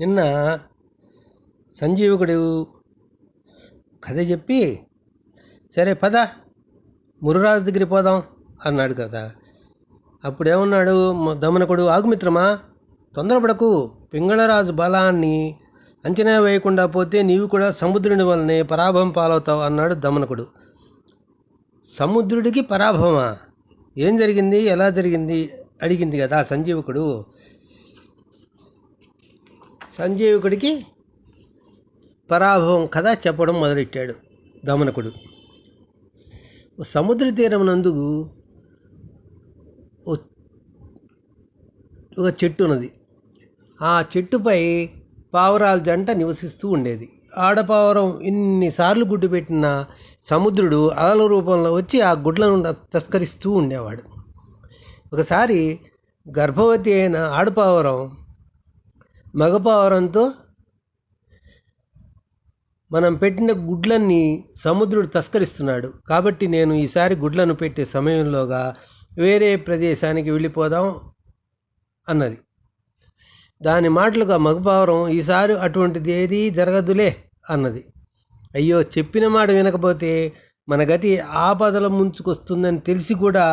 నిన్న సంజీవకుడు కథ చెప్పి సరే పద మురురాజు దగ్గరికి పోదాం అన్నాడు కదా. అప్పుడేమన్నాడు దమనకుడు ఆగుమిత్రమా తొందరపడకు పింగళరాజు బలాన్ని అంచనా వేయకుండా పోతే నీవు కూడా సముద్రుని వల్లనే పరాభవం పాలవుతావు అన్నాడు దమనకుడు. సముద్రుడికి పరాభవమా? ఏం జరిగింది? ఎలా జరిగింది? అడిగింది కదా సంజీవకుడు. సంజీవకుడికి పరాభవం కథ చెప్పడం మొదలెట్టాడు దమనకుడు. సముద్ర తీరం నందు ఒక చెట్టు ఉన్నది. ఆ చెట్టుపై పావురాల జంట నివసిస్తూ ఉండేది. ఆడపావురం ఎన్నిసార్లు గుడ్డు పెట్టిన సముద్రుడు అలల రూపంలో వచ్చి ఆ గుడ్లను తస్కరిస్తూ ఉండేవాడు. ఒకసారి గర్భవతి అయిన ఆడపావురం మగపావురంతో మనం పెట్టిన గుడ్లన్నీ సముద్రుడు తస్కరిస్తున్నాడు. కాబట్టి నేను ఈసారి గుడ్లను పెట్టే సమయంలోగా వేరే ప్రదేశానికి వెళ్ళిపోదాం అన్నది. దాని మాటలుగా మగపావురం ఈసారి అటువంటిది ఏదీ జరగదులే అన్నది. అయ్యో చెప్పిన మాట వినకపోతే మన గతి ఆపదల ముంచుకొస్తుందని తెలిసి కూడా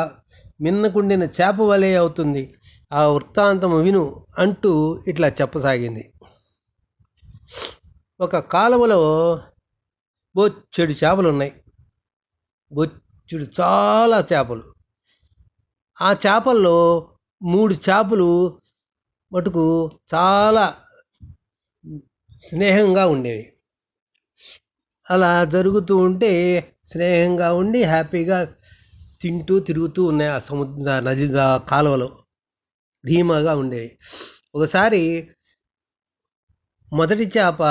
మిన్నకుండిన చేప వలె అవుతుంది. ఆ వృత్తాంతము విను అంటూ ఇట్లా చెప్పసాగింది. ఒక కాలువలో బొచ్చెడు చేపలు ఉన్నాయి బొచ్చుడు చాలా చేపలు. ఆ చేపల్లో మూడు చేపలు మటుకు చాలా స్నేహంగా ఉండేవి. అలా జరుగుతూ ఉంటే స్నేహంగా ఉండి హ్యాపీగా తింటూ తిరుగుతూ ఉన్నాయి ఆ సముద్ర నది కాలువలో. ధీమాగా ఉండేవి. ఒకసారి మొదటి చేప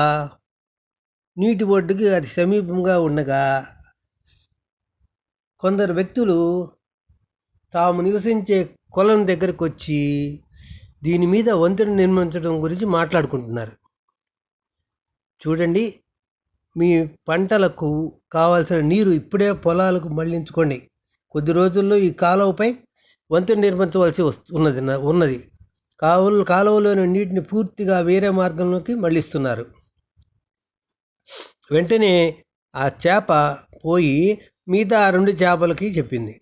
నీటి ఒడ్డుకి అది సమీపంగా ఉండగా కొందరు వ్యక్తులు తాము నివసించే కులం దగ్గరకు వచ్చి దీని మీద వంతెన నిర్మించడం గురించి మాట్లాడుకుంటున్నారు. చూడండి మీ పంటలకు కావాల్సిన నీరు ఇప్పుడే పొలాలకు మళ్ళించుకోండి కొద్ది రోజుల్లో ఈ కాలువపై వంతెన నిర్మించవలసి వస్తు ఉన్నది ఉన్నది. కావులు కాలువలోని నీటిని పూర్తిగా వేరే మార్గంలోకి మళ్ళిస్తున్నారు. వెంటనే ఆ చేప పోయి మిగతా ఆ రెండు చేపలకి చెప్పింది.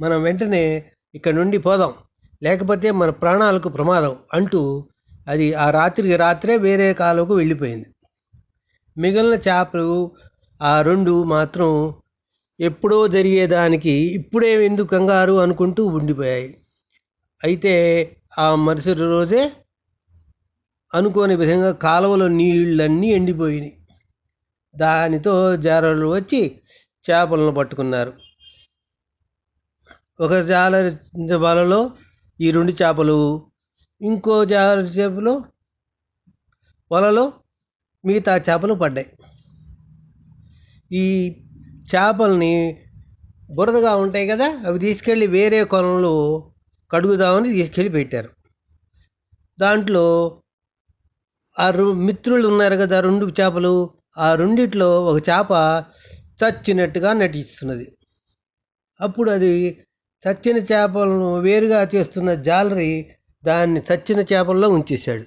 మనం వెంటనే ఇక్కడ నుండి పోదాం. లేకపోతే మన ప్రాణాలకు ప్రమాదం అంటూ అది ఆ రాత్రికి రాత్రే వేరే కాలువకు వెళ్ళిపోయింది. మిగిలిన చేపలు ఆ రెండు మాత్రం ఎప్పుడో జరిగేదానికి ఇప్పుడే ఎందుకు కంగారు అనుకుంటూ ఉండిపోయాయి. అయితే ఆ మరుసటి రోజే అనుకోని విధంగా కాలువలో నీళ్ళన్నీ ఎండిపోయినాయి. దానితో జాలరులు వచ్చి చేపలను పట్టుకున్నారు. ఒక జాల వలలో ఈ రెండు చేపలు ఇంకో జాల చేపలు వలలో మిగతా చేపలు పడ్డాయి. ఈ చేపల్ని బురదగా ఉంటాయి కదా అవి తీసుకెళ్ళి వేరే కొలంలో కడుగుదామని తీసుకెళ్ళి పెట్టారు. దాంట్లో ఆ రు- మిత్రులు ఉన్నారు కదా రెండు చేపలు ఆ రెండిట్లో ఒక చేప చచ్చినట్టుగా నటిస్తున్నది. అప్పుడు అది చచ్చిన చేపలను వేరుగా చేస్తున్న జాలరి దాన్ని చచ్చిన చేపల్లో ఉంచేశాడు.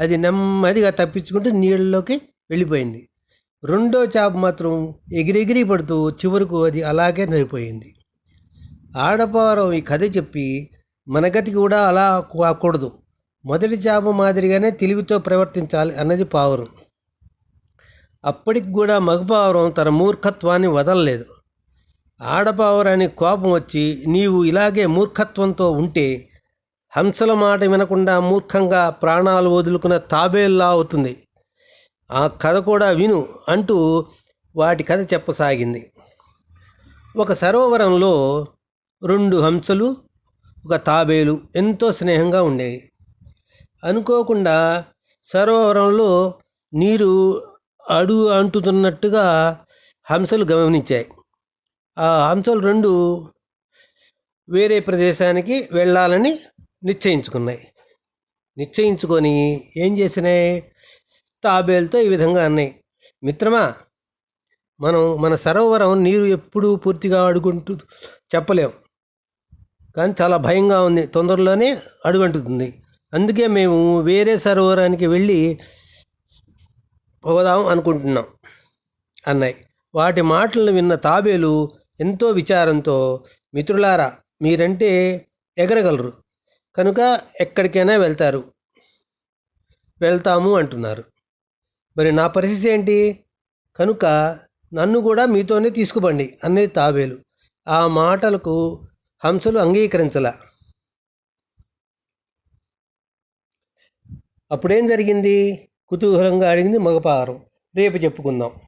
అది నెమ్మదిగా తప్పించుకుంటూ నీళ్ళలోకి వెళ్ళిపోయింది. రెండో చేప మాత్రం ఎగిరెగిరి పడుతూ చివరకు అది అలాగే నడిపోయింది. ఆడపారం ఈ కథ చెప్పి మన గతి కూడా అలా కాకూడదు. మొదటి చేప మాదిరిగానే తెలివితో ప్రవర్తించాలి అన్నది పావురం. అప్పటికి కూడా మగపావురం తన మూర్ఖత్వాన్ని వదలలేదు. ఆడపావురానికి కోపం వచ్చి నీవు ఇలాగే మూర్ఖత్వంతో ఉంటే హంసల మాట వినకుండా మూర్ఖంగా ప్రాణాలు వదులుకున్న తాబేల్లా అవుతుంది. ఆ కథ కూడా విను అంటూ వాటి కథ చెప్పసాగింది. ఒక సరోవరంలో రెండు హంసలు ఒక తాబేలు ఎంతో స్నేహంగా ఉండేవి. అనుకోకుండా సరోవరంలో నీరు అడుగు అంటుతున్నట్టుగా హంసలు గమనించాయి. ఆ హంసలు రెండు వేరే ప్రదేశానికి వెళ్ళాలని నిశ్చయించుకున్నాయి. నిశ్చయించుకొని ఏం చేసినాయి? తాబేలుతో ఈ విధంగా అన్నాయి. మిత్రమా మనం మన సరోవరం నీరు ఎప్పుడూ పూర్తిగా అడుగుంటూ చెప్పలేం. కానీ చాలా భయంగా ఉంది. తొందరలోనే అడుగంటుతుంది. అందుకే మేము వేరే సరోవరానికి వెళ్ళి పోదాం అనుకుంటున్నాం అన్నాయి. వాటి మాటలను విన్న తాబేలు ఎంతో విచారంతో మిత్రులారా మీరంటే ఎగరగలరు. కనుక ఎక్కడికైనా వెళ్తారు. వెళ్తాము అంటున్నారు. మరి నా పరిస్థితి ఏంటి? కనుక నన్ను కూడా మీతోనే తీసుకుపండి అన్నది తాబేలు. ఆ మాటలకు హంసలు అంగీకరించల. అప్పుడేం జరిగింది? కుతూహలంగా అడిగింది మగపారం. రేపు చెప్పుకుందాం.